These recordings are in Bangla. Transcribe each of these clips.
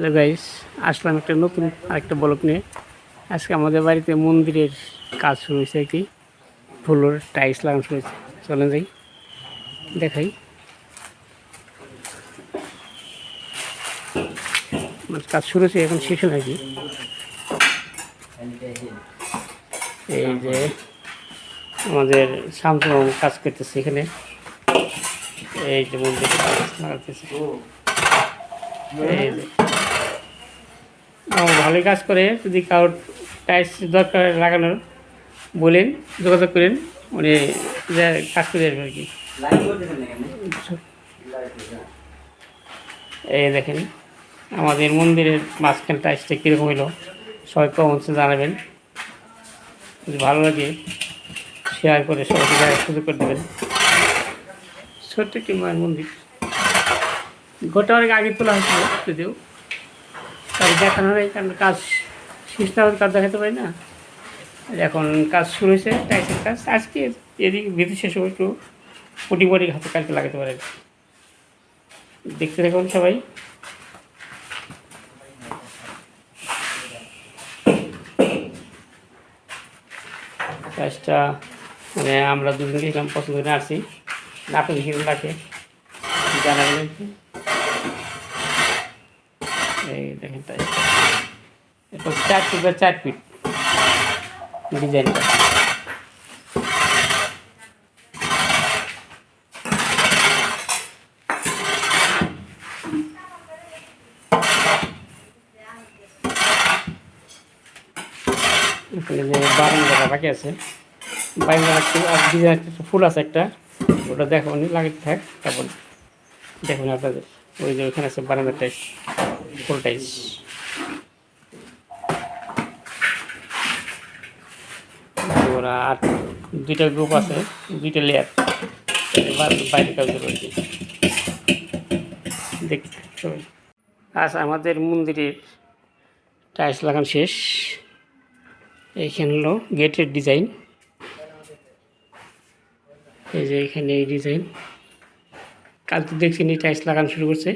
হ্যালো গাইস, আসলাম একটা নতুন আরেকটা ব্লক নিয়ে। আজকে আমাদের বাড়িতে মন্দিরের কাজ শুরু হয়েছে কি। ফুলোর টাইলস লাগানো শুরু হয়েছে। চলেন যাই, দেখাই। মানে কাজ শুরু হয়েছে, এখন শেষ হলো আর কি এই যে আমাদের শান্তবাবু কাজ করতেছে এখানে। এই যে মন্দির লাগাতেছে। এই যে ভালোই কাজ করে, যদি কারোর টাইলস দরকার লাগানোর, বলেন, যোগাযোগ করেন, উনি কাজ করে আসবে আর কি। এই দেখেন, আমাদের মন্দিরের মাঝখান টাইলসটা কীরকম হলো সবাই কমেন্টসে জানাবেন। যদি ভালো লাগে শেয়ার করে সবাইকে সুযোগ করে দেবেন। ছোট্ট একটি মায়ের মন্দির। ঘরটা অনেক আগে তোলা হয়েছিল, যদিও। তার দেখানো নেই কারণ কাজ শেষ না তার দেখাতে পারি না। এখন কাজ শুরু হয়েছে টাইসের কাজ। আজকে এদিক ভিতর শেষ হবে একটু পুটি বড়ি হাতে কালকে লাগাতে পারে। দেখতে থাকুন সবাই। কাজটা মানে আমরা দুজন দেখলাম পছন্দ করে আসছি নাটক হিসেবে জানাবেন একটু। এই দেখেন তাই এটা চার ফিট বা চার ফিট ডিজাইনটা যে বারান্দাটা বাকি আছে, বাইরে একটু ডিজাইন ফুল আছে একটা। ওটা দেখো লাগাতে থাক, তারপর দেখুন আপনাদের। ওই যে ওখানে আছে বারান্দার টাইস ফুল ওরা দুইটা গ্রুপ আছে, দুইটা লেয়ার বাইরে কাজ রয়েছে দেখ সবাই আজ আমাদের মন্দিরের টাইলস লাগানো শেষ। এইখানে হলো গেটের ডিজাইন এই যে এখানে এই ডিজাইন কাল তো দেখছি নি টাইলস লাগানো শুরু করছে।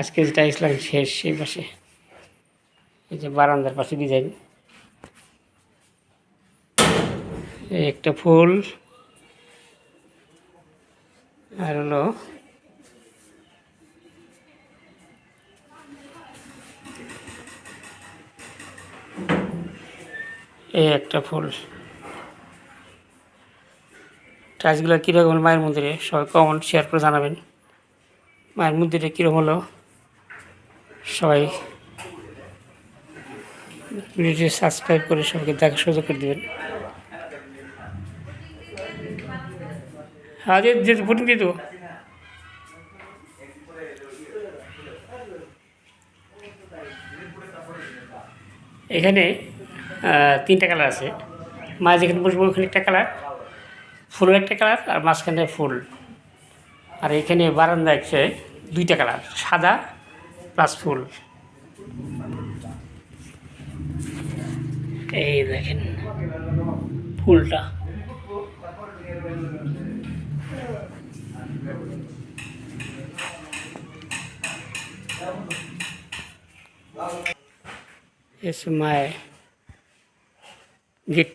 আজকে যে টাইলস লাগানো শেষ, সেই পাশে। এই যে বারান্দার পাশে ডিজাইন একটা ফুল। আর হলো এই একটা ফুল। টাইলসগুলো কীরকম মায়ের মন্দিরে? সবাই কমেন্ট শেয়ার করে জানাবেন। মায়ের মন্দিরে কীরকম হলো? সবাই ভিডিওটি সাবস্ক্রাইব করে সবাইকে দেখার সুযোগ করে দেবেন। হ্যাঁ যে যে ফুটিং দিয়ে দেবো। এখানে তিনটা কালার আছে। মা যেখানে বসবো, ওখানে একটা কালার ফুলের একটা কালার আর মাঝখানে ফুল। আর এখানে বারান্দা আছে দুইটা কালার সাদা প্লাস ফুল এই দেখেন ফুলটা। এসে মায় গেট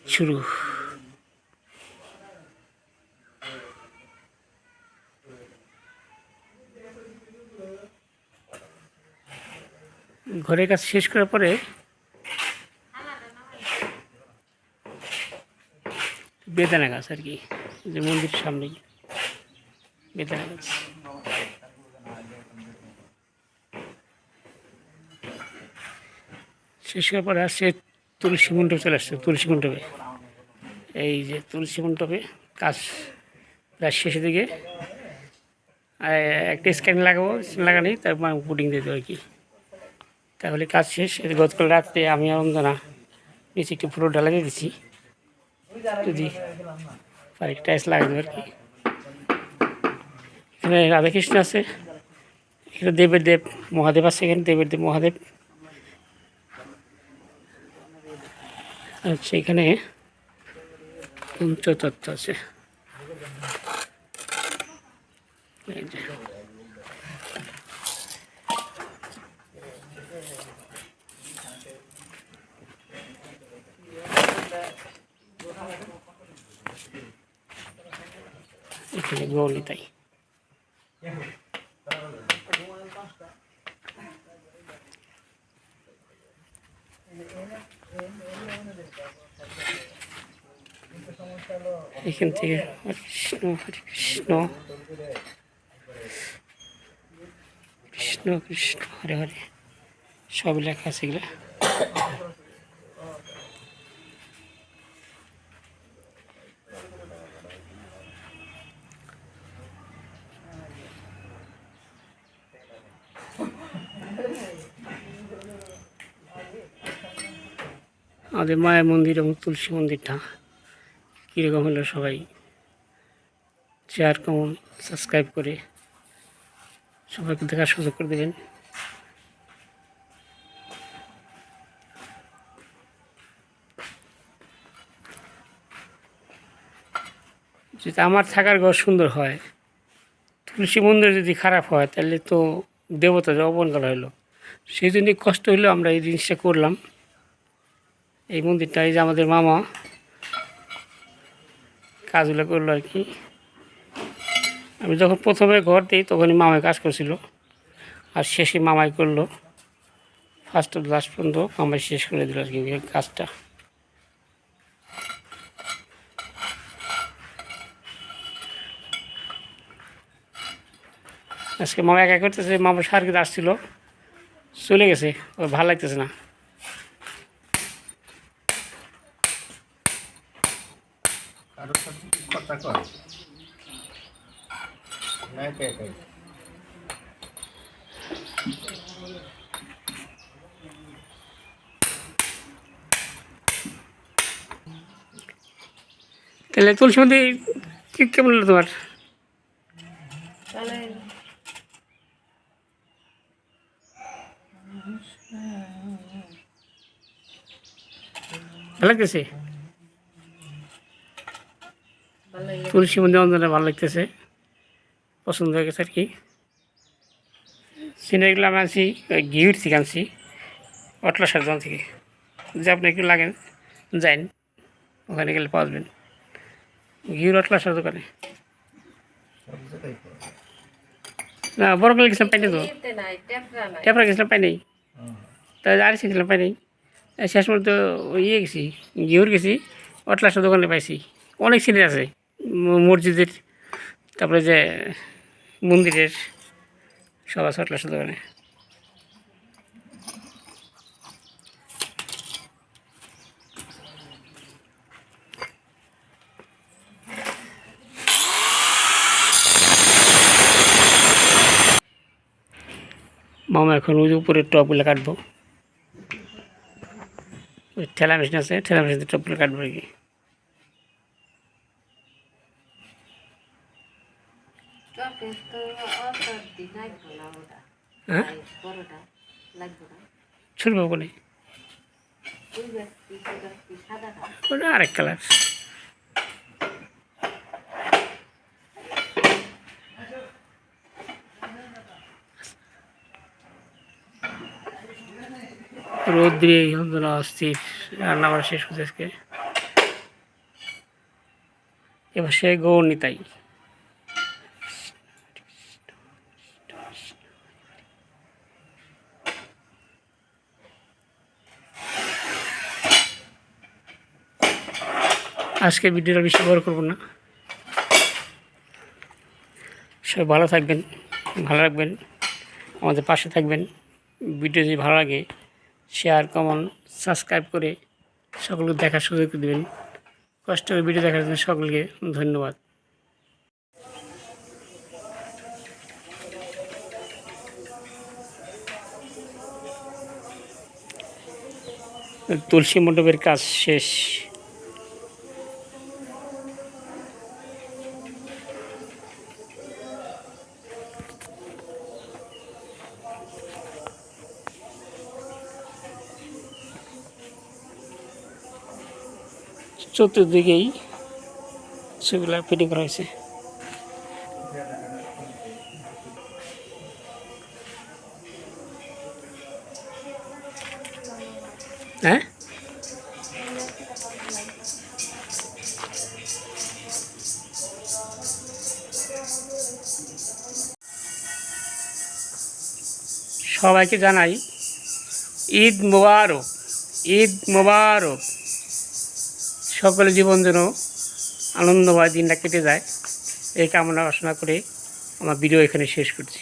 ঘরের কাজ শেষ করার পরে বেদানা গাছ আর কি, যে মন্দিরের সামনেই বেদানা গাছ। শেষ করার পরে আসছে তুলসী মণ্ডপে, চলে আসছে তুলসী মণ্ডপে। এই যে তুলসী মণ্ডপে কাজ প্রায় শেষের দিকে। একটা স্ক্যান লাগাবো, স্ক্যান লাগানি তারপর পুডিং দিয়ে দেবো আর কি। তাহলে কাজ শেষ গতকাল রাত্রে আমি আর অঞ্জনা নিচে একটু পুরো ডালা দিয়ে দিচ্ছি যদি পারি টাইস লাগিয়ে আর কি। এখানে রাধাকৃষ্ণ আছে, এখানে দেবের দেব মহাদেব আছে, এখানে দেবের দেব মহাদেব। আচ্ছা এখানে পঞ্চতত্ত্ব আছে এই যে। তাই এখান থেকে কৃষ্ণ হরে কৃষ্ণ কৃষ্ণ কৃষ্ণ হরে হরে। সব লেখা আছে এগুলা। আমাদের মায়ের মন্দির এবং তুলসী মন্দিরটা। কীরকম হলো সবাই? শেয়ার কমন সাবস্ক্রাইব করে সবাইকে দেখার সুযোগ করে দেবেন। যদি আমার থাকার ঘর সুন্দর হয়, তুলসী মন্দির যদি খারাপ হয়, তাহলে তো দেবতা অপমান করা হলো সেই জন্যই কষ্ট হলেও আমরা এই জিনিসটা করলাম। এই মন্দিরটা এই যে আমাদের মামা কাজগুলো করল আর কি। আমি যখন প্রথমে ঘর দিই, তখনই মামাই কাজ করছিল। আর শেষে মামাই করল। ফার্স্ট লাস্ট পর্যন্ত মামাই শেষ করে দিল আর কি কাজটা। আজকে মামা একা করতেছে মামা সার কিন্তু আসছিল। চলে গেছে, ওর ভালো লাগতেছে না কারোর সাথে কি কথা কর না একাই তাহলে তুলসী মন্দির কি কেমন হলো তোমার? ভালো লাগতেছে? তুলসী মন্দির অন্তরে ভালো লাগতেছে। পছন্দ হয়ে গেছে আর কি। সিনারিগুলো আমি আনছি গিউর থেকে আনছি অটলা সারজন থেকে। যদি আপনি একটু লাগেন, যাইন, ওখানে গেলে পাওয়া যাবেন। ঘিউর অটলা সার দোকানে। কর। না, বড় গেলে গেছিলাম, পাইনি তো। টেপরা গেছিলাম পাই নাই তাই আর গেছিলাম পাই নাই শেষ মুহূর্তে ইয়ে গেছি, ঘিউর গেছি অটলাসের দোকানে পাইছি। অনেক সিনের আছে। মসজিদের, তারপরে যে মন্দিরের সব আছে অটলাসের দোকানে মামা, এখন ওই উপরের টপগুলো কাটবো। ওই ঠেলা মেশিন আছে, ঠেলা মেশিন টপগুলো কাটবো আর কি টপে তো অত দি লাগবে না ওটা হ্যাঁ এই বড়টা লাগবে না ছুটবো বলে ওই ব্যক্তি ব্যক্তি সাদাটা ওটা আরেক কালার রোদ্রে যন্ত্রণা অস্থির রান্না বাড়া শেষ হচ্ছে আজকে। এবার সে গৌরনি তাই আজকে ভিডিওটা বেশি বড় করব না। সবাই ভালো থাকবেন, ভালো রাখবেন, আমাদের পাশে থাকবেন। ভিডিও যদি ভালো লাগে শেয়ার কমেন্ট সাবস্ক্রাইব করে সকলকে দেখার সুযোগ দেবেন। কষ্ট করে ভিডিও দেখার জন্য সকলকে ধন্যবাদ। তুলসী মণ্ডপের কাজ শেষ। চতুর্দিকেই ছবিগুলো ফিটিং করা হয়েছে। হ্যাঁ? সবাইকে জানাই ঈদ মোবারক ঈদ মোবারক। সকলের জীবন যেন আনন্দময় দিনটা কেটে যায়। এই কামনা বাসনা করে আমার ভিডিও এখানে শেষ করছি।